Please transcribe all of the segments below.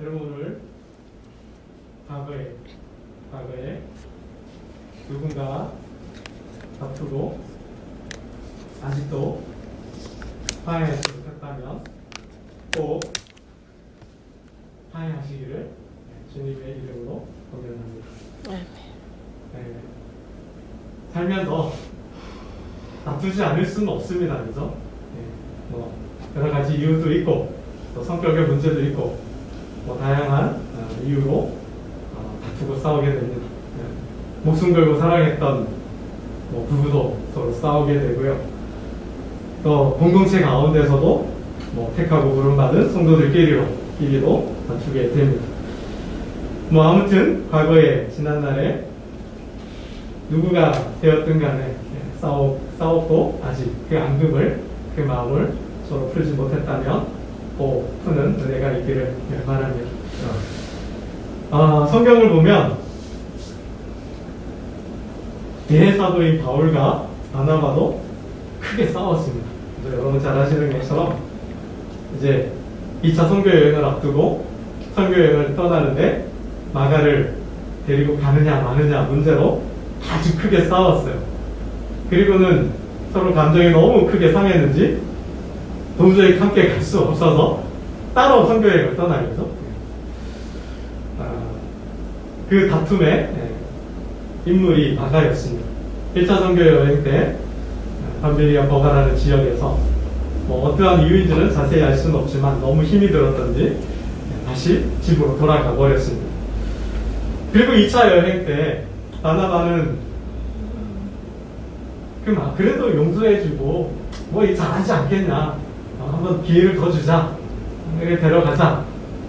여러분 오늘 과거에 과거에 누군가 다투고 아직도 화해하지 못했다면 꼭 화해하시기를 주님의 이름으로 권면합니다. 네. 살면서 다투지 않을 수는 없습니다. 그죠? 네. 뭐 여러 가지 이유도 있고 또 성격의 문제도 있고 뭐 다양한 어, 이유로 어, 다투고 싸우게 됩니다. 네. 목숨 걸고 사랑했던 뭐 부부도 서로 싸우게 되고요. 또 공동체 가운데서도 뭐 택하고 부름받은 성도들끼리로 끼리도 다투게 됩니다. 뭐 아무튼 과거에 지난날에 누구가 되었든 간에 예, 싸워, 싸웠고 아직 그 앙금을 그 마음을 서로 풀지 못했다면 꼭 푸는 은혜가 있기를 예, 바랍니다. 아, 성경을 보면 예사도인 바울과 바나바도 크게 싸웠습니다. 여러분 잘 아시는 것처럼 이제 2차 선교 여행을 앞두고 선교 여행을 떠나는데 마가를 데리고 가느냐 마느냐 문제로 아주 크게 싸웠어요. 그리고는 서로 감정이 너무 크게 상했는지 도저히 함께 갈 수 없어서 따로 선교 여행을 떠나게 죠 아, 그 다툼의 예, 인물이 마가였습니다. 1차 선교 여행 때 밤베리아 버가라는 지역에서 뭐 어떠한 이유인지는 자세히 알 수는 없지만 너무 힘이 들었던지 다시 집으로 돌아가 버렸습니다. 그리고 2차 여행 때 바나바는 그막 그래도 용서해주고 뭐이 잘하지 않겠냐 어, 한번 기회를 더 주자 이렇게 데려가자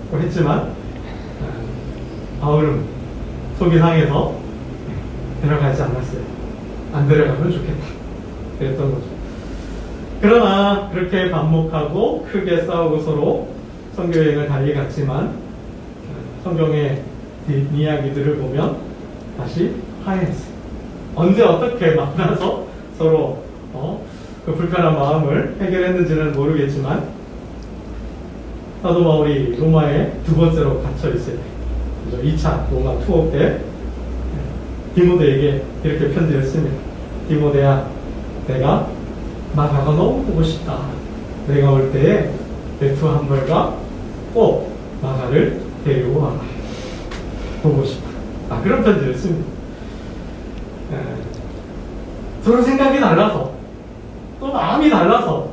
고 했지만 어, 바울은 속이 상해서 데려가지 않았어요. 안 데려가면 좋겠다. 그랬던 거죠. 그러나 그렇게 반목하고 크게 싸우고 서로 성교 여행을 달리 갔지만 어, 성경의 뒷 이야기들을 보면 다시 화해했어요. 언제 어떻게 만나서 서로 어, 그 불편한 마음을 해결했는지는 모르겠지만 사도 바울이 로마에 두 번째로 갇혀 있을 때, 그죠? 2차 로마 투어 때 디모데에게 이렇게 편지를 씁니다. 디모데야, 내가 마가가 너무 보고 싶다. 내가 올 때에 베투 한 벌과 꼭 마가를 데리고 와라. 보고 싶다. 아, 그런 편지를 씁니다. 에, 서로 생각이 달라서, 또 마음이 달라서,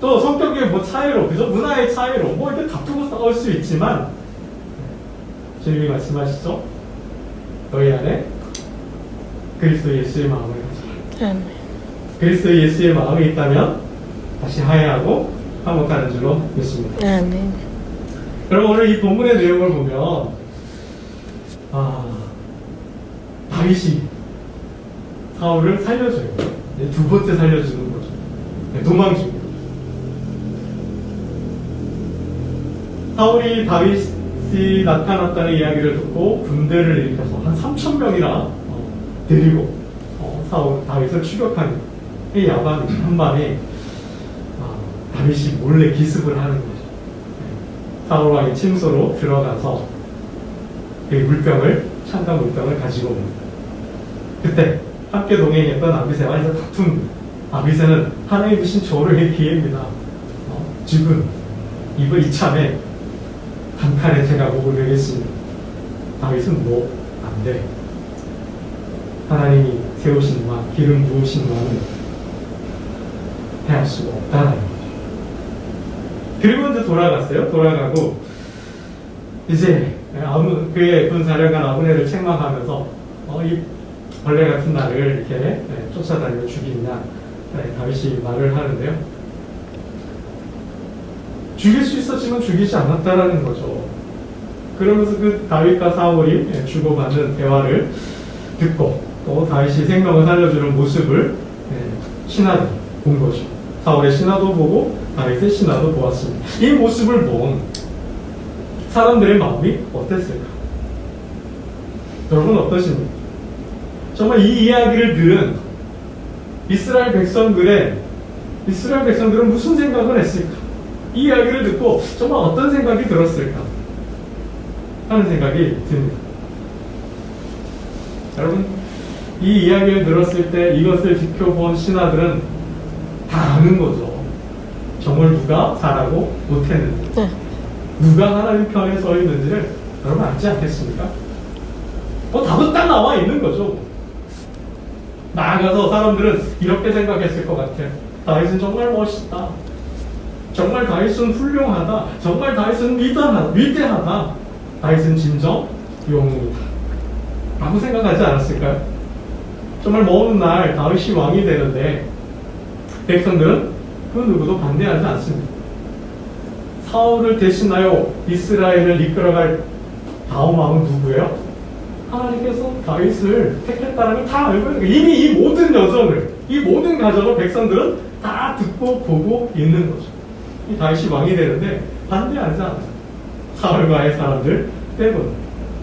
또 성격의 뭐 차이로, 그죠? 문화의 차이로, 뭐 이렇게 다투고 싸울 수 있지만, 주님이 말씀하시죠? 너희 안에 그리스도 예수의 마음을 가져라. 그리스도 예수의 마음이 있다면 다시 화해하고 화목하는 줄로 믿습니다. 아멘. 여러분 오늘 이 본문의 내용을 보면 아 다윗이 사울을 살려줘요. 이제 두 번째 살려주는 거죠. 네, 도망줍니다. 사울이 다윗이 나타났다는 이야기를 듣고 군대를 일으켜서 한 3천 명이나 어, 데리고 어, 사울 다윗을 추격하는 이 야반 한밤에 아, 다윗이 몰래 기습을 하는 거죠. 사울 왕의 침소로 들어가서 그 물병을 창가 물병을 가지고 옵니다. 그때 함께 동행했던 아비새와 이제 다툼. 아비새는 하나님 주신 조르의 기회입니다. 어, 지금 이번 이참에 한 칼에 제가 목을 베겠습니다. 다윗은 뭐 안 돼. 하나님이 세우신 왕, 기름 부으신 왕은 해할 수가 없다는 거죠. 그리고 이제 돌아갔어요. 돌아가고 이제 아무 그의 군사령관 아브네를 책망하면서 어, 이 벌레 같은 나를 이렇게 네, 쫓아다니며 죽이냐 네, 다윗이 말을 하는데요. 죽일 수 있었지만 죽이지 않았다라는 거죠. 그러면서 그 다윗과 사울이 예, 주고받는 대화를 듣고 또 다윗이 생명을 살려주는 모습을 예, 신하들이 본 거죠. 사울의 신하도 보고 다윗의 신하도 보았습니다. 이 모습을 본 사람들의 마음이 어땠을까? 여러분 어떠십니까? 정말 이 이야기를 들은 이스라엘 백성들의 이스라엘 백성들은 무슨 생각을 했을까? 이 이야기를 듣고 정말 어떤 생각이 들었을까 하는 생각이 듭니다. 여러분 이 이야기를 들었을 때 이것을 지켜본 신하들은 다 아는 거죠. 정말 누가 잘하고 못했는지, 네. 누가 하나님 편에 서 있는지를 여러분 알지 않겠습니까? 뭐 답은 딱 나와 있는 거죠. 나아가서 사람들은 이렇게 생각했을 것 같아요. 다윗은 정말 멋있다. 정말 다윗은 훌륭하다. 정말 다윗은 위대하다. 위대하다. 다윗은 진정 영웅이다. 라고 생각하지 않았을까요? 정말 먼 날 다윗이 왕이 되는데 백성들은 그 누구도 반대하지 않습니다. 사울을 대신하여 이스라엘을 이끌어갈 다음 왕은 누구예요? 하나님께서 다윗을 택했다는 걸 다 알고 있는. 이미 이 모든 여정을, 이 모든 과정을 백성들은 다 듣고 보고 있는 거죠. 이 다윗이 왕이 되는데 반대하지 않아요. 사울과의 사람들 때문에.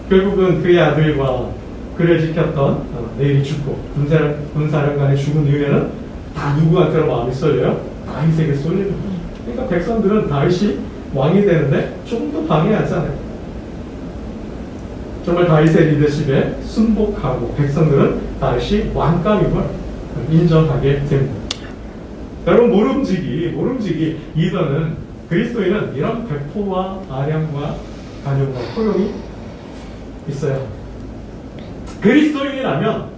결국은 그의 아들과 그를 지켰던 어, 내일이 죽고 군사령, 군사령관이 죽은 이후에는 다 누구한테로 마음이 쏠려요? 다윗에게 쏠리는 거예요. 그러니까 백성들은 다윗이 왕이 되는데 조금도 방해하지 않아요. 정말 다윗의 리더십에 순복하고 백성들은 다윗이 왕감임을 인정하게 됩니다. 여러분 모름지기 모름지기 리더는 그리스도인은 이런 배포와 아량과 간용과 포용이 합니다. 그리스도인이라면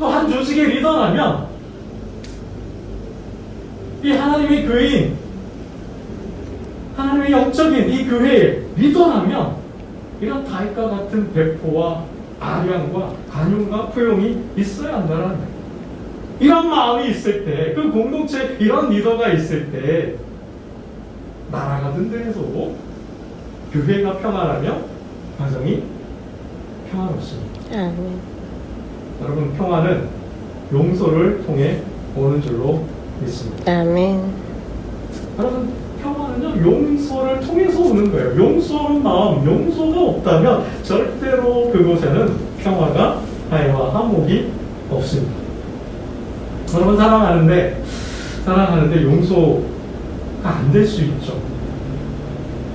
또 한 조직의 리더라면 이 하나님의 교회인 하나님의 영적인 이 교회의 리더라면 이런 다윗과 같은 배포와 아량과 간용과 포용이 있어야 한다는 거예요. 이런 마음이 있을 때, 그 공동체 이런 리더가 있을 때 나라가 든든해서 교회가 평안하며 가정이 평안없습니다. 아멘. 여러분 평화는 용서를 통해 오는 줄로 믿습니다. 아멘. 여러분 평화는요 용서를 통해서 오는 거예요. 용서하는 마음, 용서가 없다면 절대로 그곳에는 평화가 화해와 화목이 없습니다. 여러분 사랑하는데 사랑하는데 용서가 안 될 수 있죠.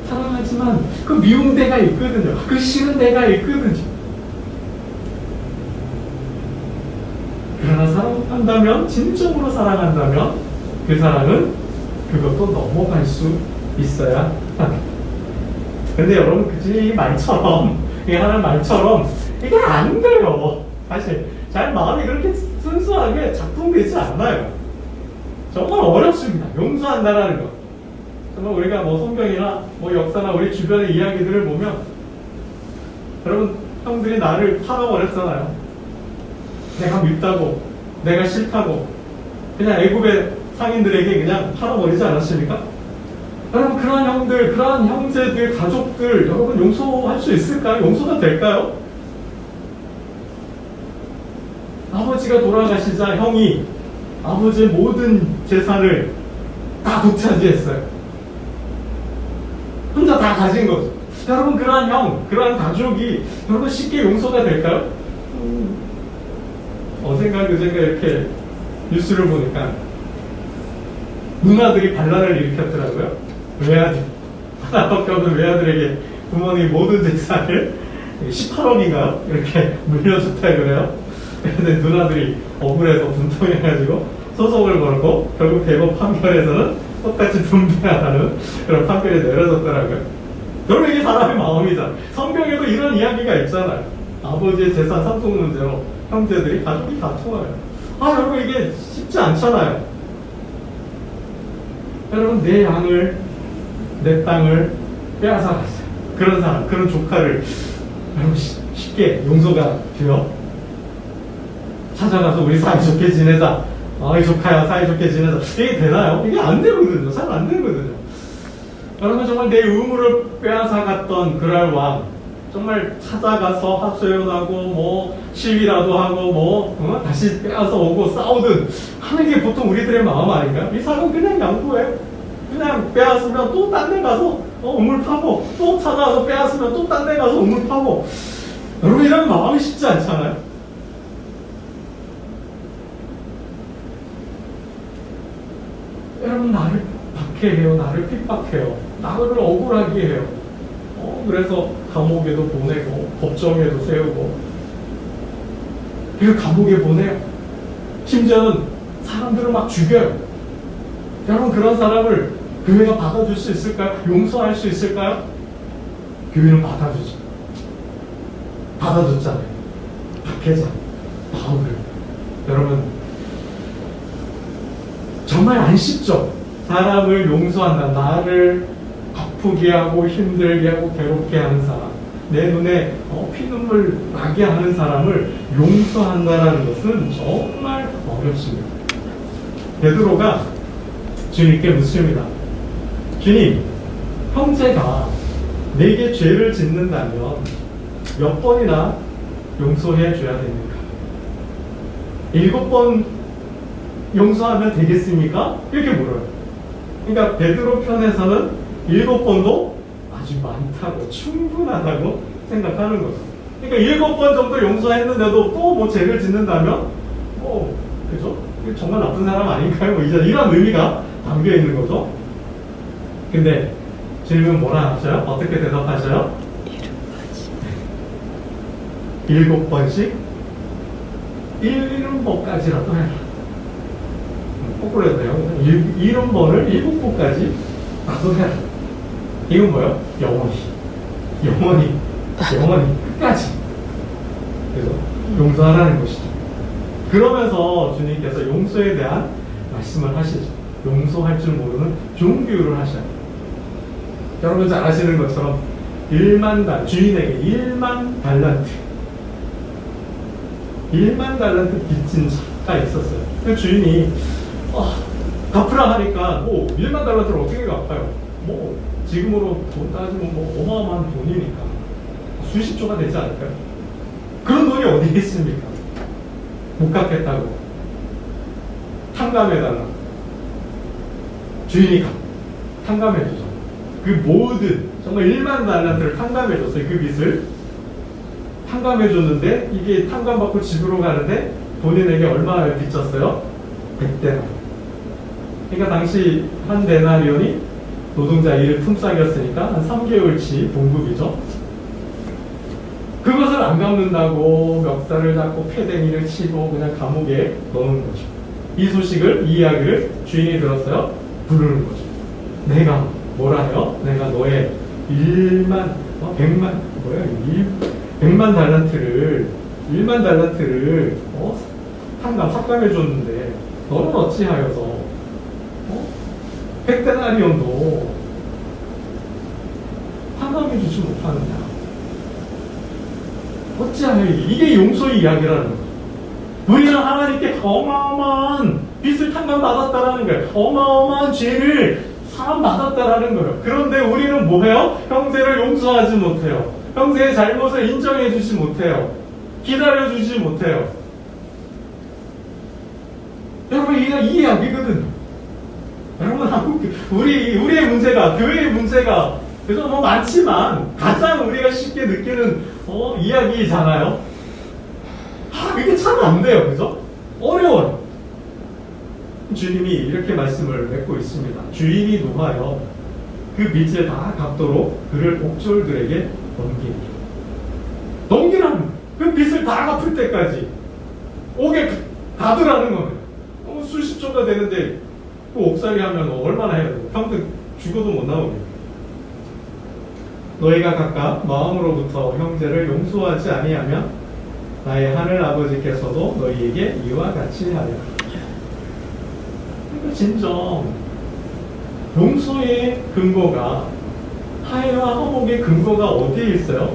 사랑하지만 그 미운 데가 있거든요. 그 싫은 데가 있거든요. 그러나 사랑한다면 진정으로 사랑한다면 그 사랑은 그것도 넘어갈 수 있어야 합니다. 근데 여러분 그지 이 말처럼 이 하는 말처럼 이게 안 돼요. 사실 잘 마음이 그렇게 순수하게 작동되지 않아요. 정말 어렵습니다. 용서한다라는 것. 정말 우리가 뭐 성경이나 뭐 역사나 우리 주변의 이야기들을 보면 여러분 형들이 나를 팔아버렸잖아요. 내가 밉다고, 내가 싫다고, 그냥 애굽의 상인들에게 그냥 팔아버리지 않았습니까? 여러분 그러한 형들, 그러한 형제들, 가족들 여러분 용서할 수 있을까요? 용서가 될까요? 아버지가 돌아가시자 형이 아버지의 모든 재산을 다 독차지했어요. 혼자 다 가진 거죠. 여러분 그러한 형, 그러한 가족이 여러분 쉽게 용서가 될까요? 음, 어젠가 그젠가 이렇게 뉴스를 보니까 누나들이 반란을 일으켰더라고요. 외아들 하나밖에 없는 외아들에게 부모님 모든 재산을 18억인가 이렇게 물려줬다 그래요. 근데 누나들이 억울해서 분통해가지고 소송을 걸고 결국 대법 판결에서는 똑같이 분배하라는 그런 판결이 내려졌더라고요. 여러분 이게 사람의 마음이잖아. 성경에도 이런 이야기가 있잖아요. 아버지의 재산 상속 문제로 형제들이 가족이 다투어요. 아 여러분 이게 쉽지 않잖아요. 여러분 내 양을 내 땅을 빼앗아갔어요. 그런 사람, 그런 조카를 여러분 쉬- 쉽게 용서가 돼요. 찾아가서 우리 사이좋게 지내자. 아, 이 조카야 사이좋게 지내자. 이게 되나요? 이게 안 되거든요. 잘 안 되거든요. 여러분 정말 내 의무를 빼앗아갔던 그럴 왕 정말 찾아가서 하소연하고 뭐 시위라도 하고 뭐 어? 다시 빼앗아 오고 싸우든 하는 게 보통 우리들의 마음 아닌가? 이 사람 그냥 양보해. 그냥 빼앗으면 또 딴 데 가서 어, 우물 파고 또 찾아와서 빼앗으면 또 딴 데 가서 우물 파고 여러분 이런 마음이 쉽지 않잖아요. 여러분 나를 박해 박해해요. 나를 핍박해요. 나를 억울하게 해요. 어, 그래서 감옥에도 보내고 법정에도 세우고 그리고 감옥에 보내요. 심지어는 사람들을 막 죽여요. 여러분 그런 사람을 교회가 받아줄 수 있을까요? 용서할 수 있을까요? 교회는 받아주죠. 받아줬잖아요. 박해자, 바울을. 여러분 정말 안 쉽죠. 사람을 용서한다. 나를 아프게 하고 힘들게 하고 괴롭게 하는 사람. 내 눈에 어, 피눈물 나게 하는 사람을 용서한다는 것은 정말 어렵습니다. 베드로가 주님께 묻습니다. 주님, 형제가 내게 죄를 짓는다면 몇 번이나 용서해 줘야 됩니까? 일곱 번 용서하면 되겠습니까? 이렇게 물어요. 그러니까 베드로 편에서는 일곱 번도 아주 많다고 충분하다고 생각하는 거죠. 그러니까 일곱 번 정도 용서했는데도 또 뭐 죄를 짓는다면 뭐 그죠? 정말 나쁜 사람 아닌가요? 뭐 이제 이런 의미가 담겨 있는 거죠. 근데 주님은 뭐라 하셔요? 어떻게 대답하셔요? 일곱 번씩 일흔 번까지라도 해라. 거꾸로 해도 돼요. 일, 일흔 번을 일곱 번까지 나도 해라. 이건 뭐예요? 영원히. 영원히. 영원히. 끝까지. 그래서 용서하라는 것이죠. 그러면서 주님께서 용서에 대한 말씀을 하시죠. 용서할 줄 모르는 종교를 하셔요. 여러분 잘 아시는 것처럼 1만 달, 주인에게 1만 달란트. 1만 달란트 빚진 자가 있었어요. 그 주인이 아, 갚으라 하니까 뭐 1만 달란트를 어떻게 갚아요? 뭐 지금으로 돈 따지면 뭐 어마어마한 돈이니까 수십 조가 되지 않을까요? 그런 돈이 어디 있습니까? 못 갚겠다고. 탕감해달라. 주인이 갚 탕감해주죠. 그 모든 정말 1만 달란트를 탕감해줬어요. 그 빚을. 탕감해줬는데 이게 탕감받고 집으로 가는데 본인에게 얼마를 빚졌어요? 100대나. 그러니까 당시 한 데나리온이 노동자 일을 품삯이었으니까 한 3개월치 봉급이죠 그것을 안 갚는다고 멱살을 잡고 패댕이를 치고 그냥 감옥에 넣는 거죠. 이 소식을, 이 이야기를 주인이 들었어요. 부르는 거죠. 내가 뭐라 해요? 내가 너의 1만, 어, 100만, 뭐야, 1, 100만 달란트를, 1만 달란트를, 어, 탕감, 삭감해 줬는데, 너는 어찌하여서, 어? 100데나리온도 탕감해 주지 못하느냐? 어찌하여 이게 용서의 이야기라는 거죠. 우리는 하나님께 어마어마한 빚을 탕감 받았다라는 거예요. 어마어마한 죄를 사함 받았다라는 거예요. 그런데 우리는 뭐해요? 형제를 용서하지 못해요. 형제의 잘못을 인정해 주지 못해요. 기다려 주지 못해요. 여러분, 이 이야기거든요. 여러분, 한국, 우리, 우리의 문제가, 교회의 문제가, 그래서 뭐 많지만, 가장 우리가 쉽게 느끼는, 어, 이야기잖아요. 아, 이게 참 안 돼요. 그죠? 어려워요. 주님이 이렇게 말씀을 맺고 있습니다. 주인이 노하여 그 빚을 다 갚도록 그를 옥졸들에게 넘기리. 넘기라는 거예요. 그 빚을 다 갚을 때까지 옥에 가두라는 겁니다. 어, 수십 조가 되는데 그 옥살이 하면 얼마나 해야 돼요? 평생 죽어도 못 나오겠네요. 너희가 각각 마음으로부터 형제를 용서하지 아니하면 나의 하늘 아버지께서도 너희에게 이와 같이 하리라. 그러니까 진정 용서의 근거가 하해와 화목의 근거가 어디에 있어요?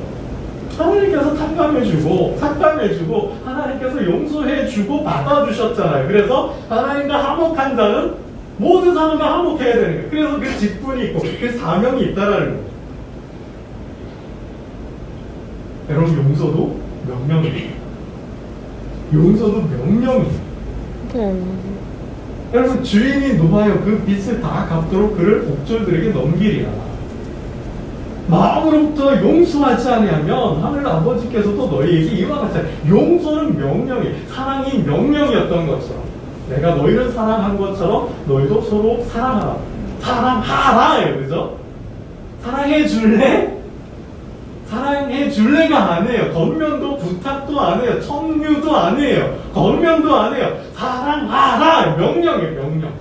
하나님께서 탕감해주고 삭감해주고 하나님께서 용서해주고 받아주셨잖아요. 그래서 하나님과 화목한 자는 모든 사람과 화목해야 되는 거예요. 그래서 그 직분이 있고 그 사명이 있다라는 거예요. 여러분 용서도 명령이에요. 용서도 명령이에요. 네. 여러분 주인이 노하여 그 빚을 다 갚도록 그를 옥졸들에게 넘기리라. 마음으로부터 용서하지 아니하면 하늘 아버지께서도 너희에게 이와 같이 용서는 명령이 사랑이 명령이었던 것처럼 내가 너희를 사랑한 것처럼 너희도 서로 사랑하라. 사랑하라예요, 그죠? 사랑해 줄래? 사랑해 줄래가 아니에요. 겉면도 부탁도 안 해요. 겉면도 안 해요. 사랑하라! 명령이에요, 명령.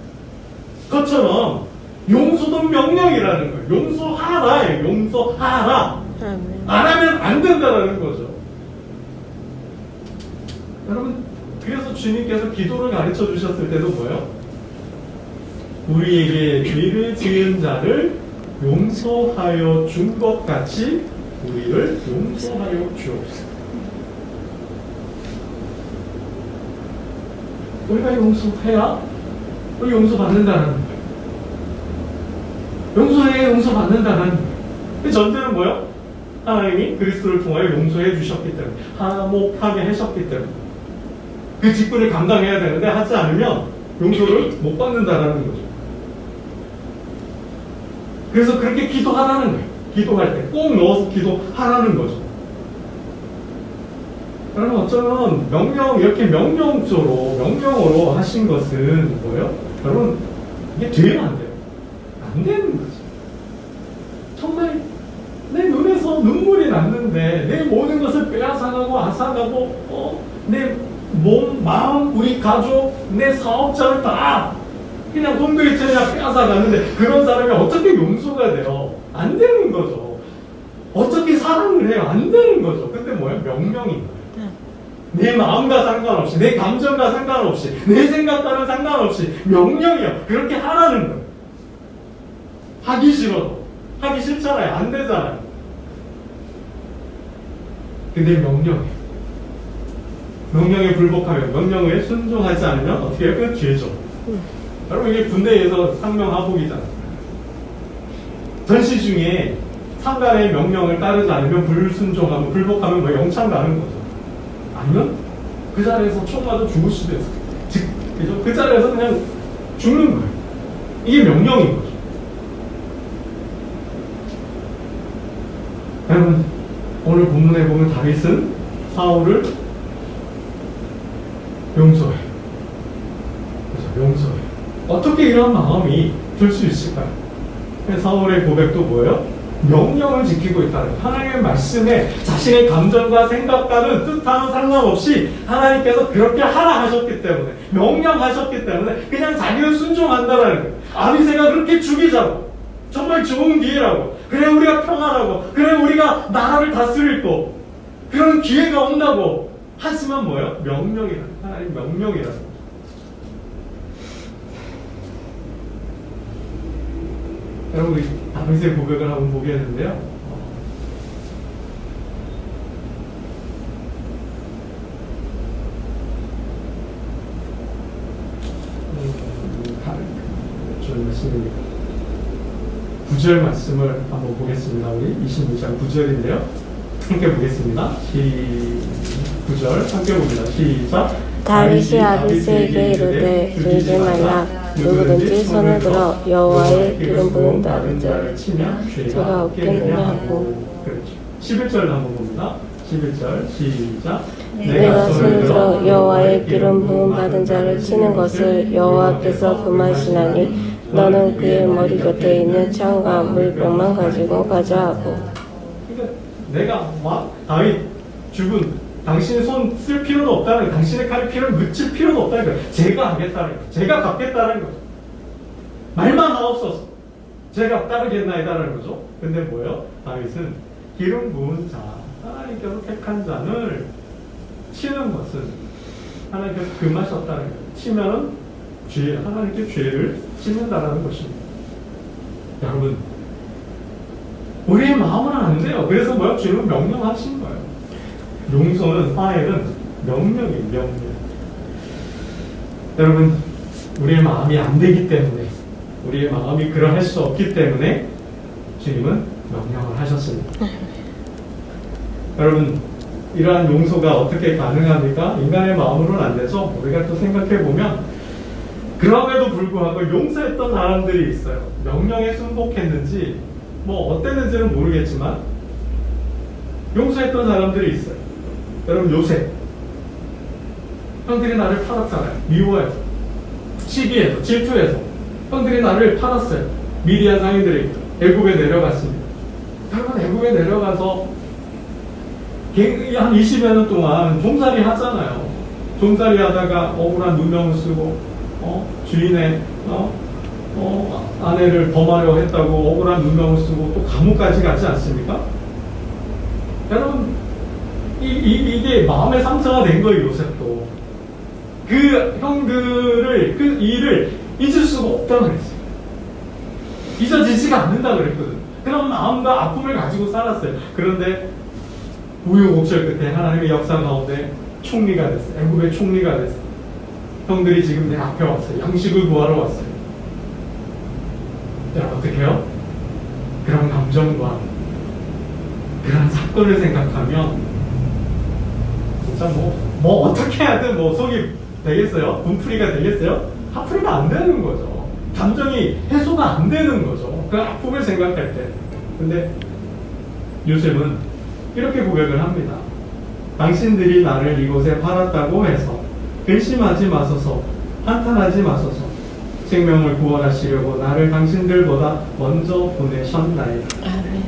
그것처럼 용서도 명령이라는 거예요. 용서하라. 아멘. 안 하면 안 된다라는 거죠. 여러분, 그래서 주님께서 기도를 가르쳐 주셨을 때도 뭐예요? 우리에게 죄를 지은 자를 용서하여 준 것 같이 우리를 용서하여 주옵소서. 우리가 용서해야 우리 용서받는다는 거예요. 용서해야 용서받는다는 거예요. 그 전제는 뭐예요? 하나님이 그리스도를 통하여 용서해 주셨기 때문에 화목하게 하셨기 때문에 그 직분을 감당해야 되는데 하지 않으면 용서를 못 받는다라는 거죠. 그래서 그렇게 기도하라는 거예요. 기도할 때 꼭 넣어서 기도하라는 거죠. 여러분 어쩌면 명령 이렇게 명령조로 명령어로 하신 것은 뭐예요? 여러분 이게 되면 안 돼요. 안 되는 거죠. 정말 내 눈에서 눈물이 났는데 내 모든 것을 빼앗아가고 앗아가고 어, 내 몸, 마음, 우리 가족, 내 사업자를 다 그냥 곰돌이처럼 빼앗아가는데 그런 사람이 어떻게 용서가 돼요? 안 되는 거죠. 어떻게 사랑을 해요? 안 되는 거죠. 근데 뭐예요? 명령인 거예요. 내 마음과 상관없이, 내 감정과 상관없이, 내 생각과는 상관없이 명령이요. 그렇게 하라는 거예요. 하기 싫어도. 하기 싫잖아요. 안 되잖아요. 근데 명령이에요. 명령에 불복하면, 명령에 순종하지 않으면 어떻게 해요? 그건 죄죠. 여러분, 이게 군대에서 상명하복이잖아요. 전시 중에 상관의 명령을 따르지 않으면 불순종하고 불복하면 뭐 영창 가는 거죠. 아니면 그 자리에서 총 맞아 죽을 수도 있어요. 즉, 그죠? 그 자리에서 그냥 죽는 거예요. 이게 명령인 거죠. 여러분, 오늘 본문에 보면 다윗은 사울을 용서해. 그래서 용서해. 어떻게 이런 마음이 들 수 있을까요? 사울의 고백도 뭐예요? 명령을 지키고 있다는. 하나님의 말씀에 자신의 감정과 생각과는 뜻하는 상관없이 하나님께서 그렇게 하라 하셨기 때문에 명령하셨기 때문에 그냥 자기는 순종한다라는 거예요. 아비새가 그렇게 죽이자고 정말 좋은 기회라고 그래 우리가 평안하고 그래 우리가 나라를 다스릴 거 그런 기회가 온다고 하지만 뭐예요? 명령이라 하 나님 명령이라는 거죠. 여러분 다윗의 고백을 한번 보겠는데요. 9절 말씀을 한번 보겠습니다. 우리 26장 9절인데요. 함께 보겠습니다. 시 9절 함께 봅니다. 시작. 다윗이 아비새에게 이르되 들지 말라 누구든지 손을 들어 여호와의 기름 부은 다른 자를 치면 죄가 없겠느냐 하고 그렇죠. 11절 한번 봅니다. 11절 시작. 내가 손을 들어 여호와의 기름 부음 받은 자를 치는 것을 여호와께서 금하시나니 너는 그의 머리 곁에 있는 창과 물병만 가지고 가자 하고 그러니까 내가 막 다윗 죽은 당신의 손 쓸 필요는 없다는 거예요. 당신의 칼에 피를 묻힐 필요는 없다는 거예요. 제가 하겠다는 거예요. 제가 갚겠다는 거죠. 말만 하옵소서. 제가 따르겠나이다라는 거죠. 근데 뭐예요? 다윗은 기름 부은 자, 하나님께서 택한 자를 치는 것은 하나님께서 금하셨다는 거예요. 치면은 죄, 하나님께 죄를 짓는다라는 것입니다. 여러분, 우리의 마음은 안 돼요. 그래서 뭐야? 죄는 명령하신 거예요. 용서는, 화해는 명령이에요, 명령. 여러분, 우리의 마음이 안 되기 때문에, 우리의 마음이 그러할 수 없기 때문에, 주님은 명령을 하셨습니다. 여러분, 이러한 용서가 어떻게 가능합니까? 인간의 마음으로는 안 되죠? 우리가 또 생각해 보면, 그럼에도 불구하고 용서했던 사람들이 있어요. 명령에 순복했는지, 뭐 어땠는지는 모르겠지만, 용서했던 사람들이 있어요. 여러분, 요셉. 형들이 나를 팔았잖아요. 미워해서. 시기해서, 질투해서. 형들이 나를 팔았어요. 미디안 상인들이 애굽에 내려갔습니다. 여러분 애굽에 내려가서 개- 한 20여 년 동안 종살이 하잖아요. 종살이 하다가 억울한 누명을 쓰고 어? 주인의 어? 어, 아내를 범하려 했다고 억울한 누명을 쓰고 또 감옥까지 가지 않습니까? 여러분 이, 이, 이 게 마음의 상처가 된 거예요 요셉도 그 형들을 그 일을 잊을 수가 없다고 그랬어요. 잊어지지가 않는다 그랬거든. 그런 마음과 아픔을 가지고 살았어요. 그런데 우여곡절 끝에 하나님의 역사 가운데 총리가 됐어요. 애굽의 총리가 됐어요. 형들이 지금 내 앞에 왔어요. 양식을 구하러 왔어요. 여러분 어떻게 해요? 그런 감정과 그런 사건을 생각하면 진짜 뭐, 뭐 어떻게 하든 뭐 속이 되겠어요? 분풀이가 되겠어요? 화풀이가 안 되는 거죠. 감정이 해소가 안 되는 거죠. 그 아픔을 생각할 때. 근데 요셉은 이렇게 고백을 합니다. 당신들이 나를 이곳에 팔았다고 해서 근심하지 마소서 한탄하지 마소서 생명을 구원하시려고 나를 당신들보다 먼저 보내셨나이다. 아멘.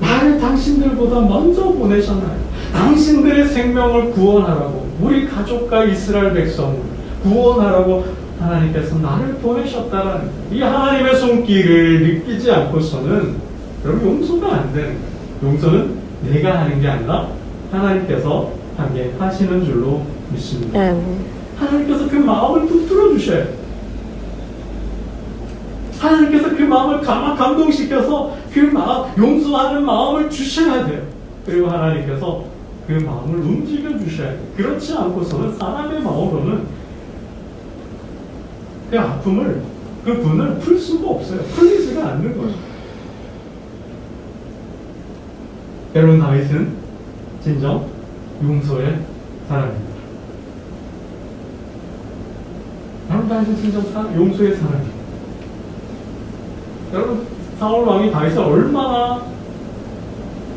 나를 당신들보다 먼저 보내셨나요? 당신들의 생명을 구원하라고 우리 가족과 이스라엘 백성을 구원하라고 하나님께서 나를 보내셨다라는 이 하나님의 손길을 느끼지 않고서는 여러분 용서가 안 되는 거예요. 용서는 내가 하는 게 아니라 하나님께서 하게 하시는 줄로 믿습니다. 아멘. 하나님께서 그 마음을 붙들어 주셔야 돼요. 하나님께서 그 마음을 감, 감동시켜서 그 마음, 용서하는 마음을 주셔야 돼요. 그리고 하나님께서 그 마음을 움직여 주셔야 돼요. 그렇지 않고서는 사람의 마음으로는 그 아픔을, 그 분을 풀 수가 없어요. 풀리지가 않는 거예요. 여러분, 다윗은 진정 용서의 사람입니다. 여러분, 다윗은 진정 사- 용서의 사람입니다. 여러분 사울 왕이 다윗을 얼마나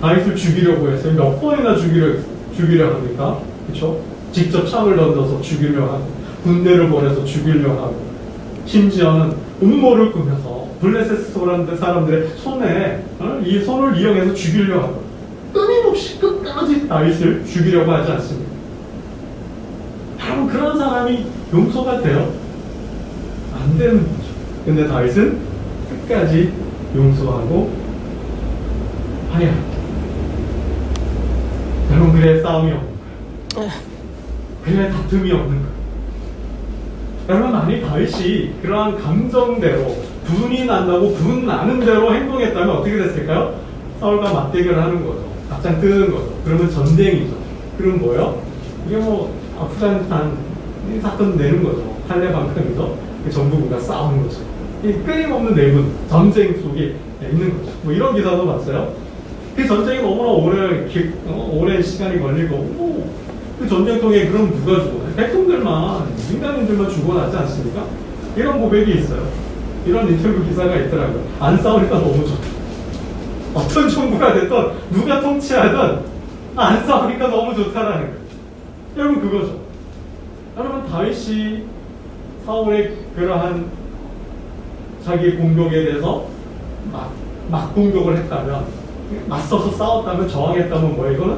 다윗을 죽이려고 했어요. 몇 번이나 죽이려 죽이려 합니까? 그렇죠? 직접 창을 던져서 죽이려 하고 군대를 보내서 죽이려 하고 심지어는 음모를 꾸며서 블레셋 사람들의 손에 어? 이 손을 이용해서 죽이려 하고 끊임없이 끝까지 다윗을 죽이려고 하지 않습니다. 여러분 그런 사람이 용서가 돼요? 안 되는 거죠. 근데 다윗은 끝까지 용서하고 합니다. 여러분 그래 싸움이 없는 거예요. 그래 다툼이 없는 거예요. 여러분 만약 다윗이 그러한 감정대로 분이 난다고 분 나는 대로 행동했다면 어떻게 됐을까요? 사울과 맞대결을 하는 거죠. 앞장 뜨는 거죠. 그러면 전쟁이죠. 그럼 뭐예요? 이게 뭐 아프가니스탄 이 사건 내는 거죠. 탈레반강에서 그 정부군과 싸우는 거죠. 이 끊임없는 내분, 전쟁 속에 있는 거죠. 뭐 이런 기사도 봤어요. 그 전쟁이 너무나 오래, 기- 어, 오랜 시간이 걸리고, 뭐, 그 전쟁 통에 그럼 누가 죽어? 백성들만, 민간인들만 죽어나지 않습니까? 이런 고백이 있어요. 이런 인터뷰 기사가 있더라고요. 안 싸우니까 너무 좋다. 어떤 정부가 됐든, 누가 통치하든, 안 싸우니까 너무 좋다라는 거예요. 여러분, 그거죠. 여러분, 다윗이 사울의 그러한 자기 공격에 대해서 막, 막 공격을 했다면, 맞서서 싸웠다면, 저항했다면 뭐 이거는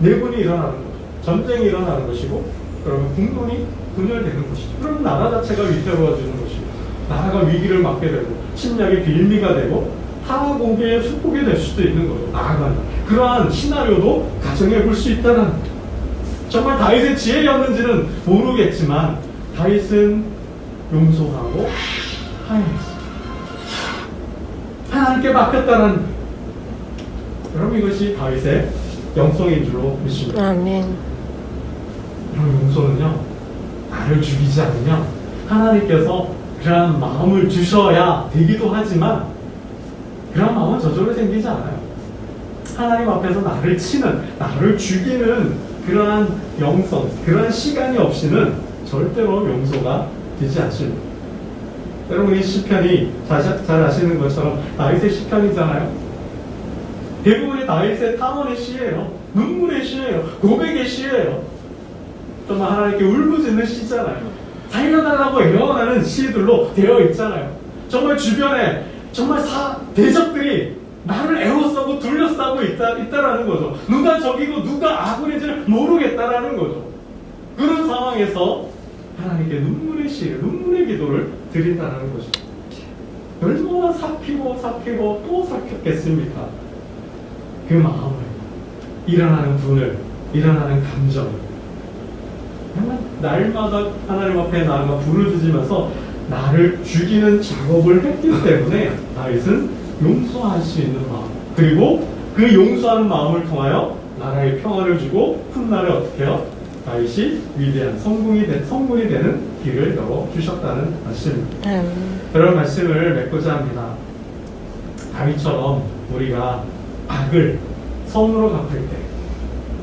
내분이 일어나는 거죠. 전쟁이 일어나는 것이고, 그러면 국론이 분열되는 것이죠. 그럼 나라 자체가 위태로워지는 것이고, 나라가 위기를 맞게 되고, 침략의 빌미가 되고, 타화 공개의 수폭이 될 수도 있는 거죠. 나아가는. 그러한 시나리오도 가정해 볼 수 있다는. 정말 다윗의 지혜였는지는 모르겠지만, 다윗은 용서하고 하였습니다. 하나님께 맡겼다는 여러분 이것이 다윗의 영성인 줄로 믿습니다. 아멘. 여러분 용서는요 나를 죽이지 않으면 하나님께서 그러한 마음을 주셔야 되기도 하지만 그런 마음은 저절로 생기지 않아요. 하나님 앞에서 나를 치는 나를 죽이는 그러한 영성 그러한 시간이 없이는 절대로 용서가 되지 않습니다. 여러분 이 시편이 자- 잘 아시는 것처럼 다윗의 시편이잖아요. 대부분이 다윗의 탐언의 시예요. 눈물의 시예요. 고백의 시예요. 정말 하나님께 울부짖는 시잖아요. 살려달라고 애원하는 시들로 되어 있잖아요. 정말 주변에 정말 사, 대적들이 나를 애워싸고 둘러싸고 있다, 있다라는 거죠. 누가 적이고 누가 악을인지를 모르겠다라는 거죠. 그런 상황에서 하나님께 눈물의 시, 눈물의 기도를 드린다는 거죠. 얼마나 삭히고 삭히고 또 삭혔겠습니까? 그 마음을, 일어나는 분을, 일어나는 감정을. 날마다 하나님 앞에 나아가 부르짖으면서 나를 죽이는 작업을 했기 때문에 다윗은 용서할 수 있는 마음 그리고 그 용서하는 마음을 통하여 나라의 평화를 주고 훗날에 어떻게 해요? 다윗이 위대한 성공이 된 성군이 되는 길을 열어 주셨다는 말씀입니다. 아멘. 그런 말씀을 맺고자 합니다. 다윗처럼 우리가 악을 선으로 갚을 때,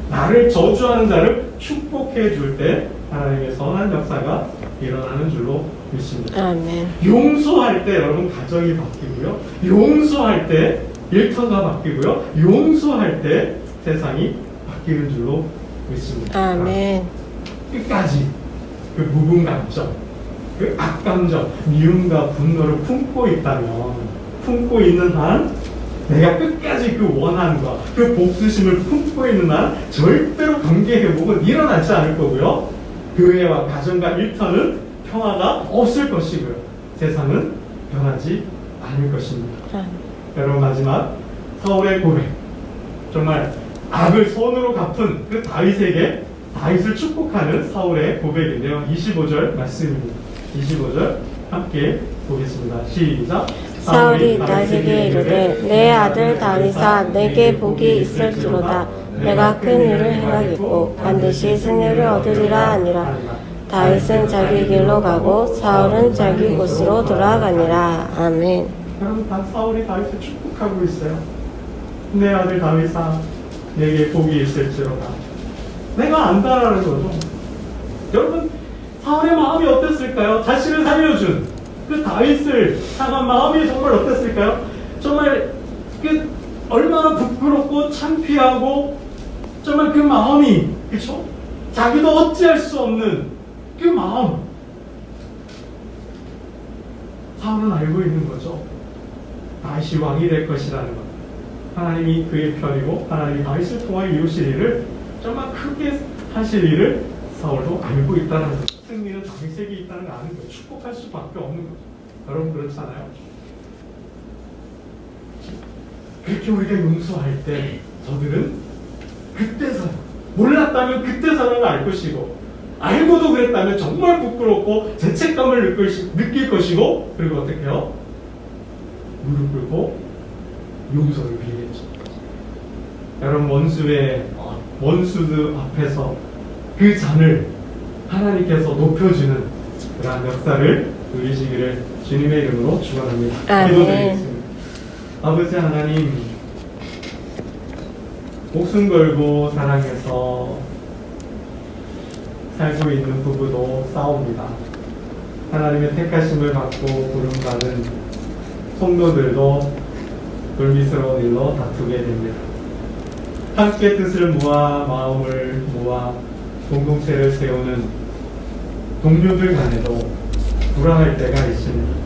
나를 저주하는 자를 축복해 줄 때 하나님의 선한 역사가 일어나는 줄로 믿습니다. 아멘. 용서할 때 여러분 가정이 바뀌고요. 용서할 때 일터가 바뀌고요. 용서할 때 세상이 바뀌는 줄로 믿습니다. 아멘. 끝까지 그 묵은 감정, 그 악감정, 미움과 분노를 품고 있다면, 품고 있는 한, 내가 끝까지 그 원한과 그 복수심을 품고 있는 한, 절대로 관계 회복은 일어나지 않을 거고요. 교회와 가정과 일터는 평화가 없을 것이고요. 세상은 변하지 않을 것입니다. 여러분 마지막 사울의 고백 정말 악을 손으로 갚은 그 다윗에게 다윗을 축복하는 사울의 고백인데요. 25절 말씀입니다. 25절 함께 보겠습니다. 시작. 사울이 다윗에게 이르되 내 아들 다윗아 내게 복이 있을지로다. 내가 큰 일을 행하겠고 반드시 승리를 얻으리라 하니라. 다윗은 자기 길로 가고 사울은 자기 곳으로 돌아가니라. 아멘. 여러분 다 사울이 다윗을 축복하고 있어요. 내 아들 다윗아 내게 복이 있을지로다 내가 안다라는 거죠 여러분 사울의 마음이 어땠을까요? 자신을 살려준 그 다윗을 향한 마음이 정말 어땠을까요? 정말 그 얼마나 부끄럽고 창피하고 정말 그 마음이 그쵸? 자기도 어찌할 수 없는 그 마음 사울은 알고 있는 거죠. 다윗이 왕이 될 것이라는 것. 하나님이 그의 편이고 하나님이 다윗을 통하여 이루실 일을 정말 크게 하실 일을 사울도 알고 있다는 거죠. 승리는 다윗에게 있다는 걸 아는 거예요. 축복할 수밖에 없는 거죠. 여러분 그렇잖아요. 그렇게 우리가 용서할 때 저들은 그때서야 몰랐다면 그때서야 알 것이고 알고도 그랬다면 정말 부끄럽고 죄책감을 느낄 것이고 그리고 어떻게 해요? 무릎 꿇고 용서를 빌겠죠. 여러분 원수의 어, 원수들 앞에서 그 잔을 하나님께서 높여주는 그러한 역사를 누리시기를 주님의 이름으로 축원합니다. 기도드리겠습니다. 아버지 하나님 목숨 걸고 사랑해서 살고 있는 부부도 싸웁니다. 하나님의 택하심을 받고 부름받은 성도들도 불미스러운 일로 다투게 됩니다. 함께 뜻을 모아 마음을 모아 공동체를 세우는 동료들 간에도 불안할 때가 있습니다.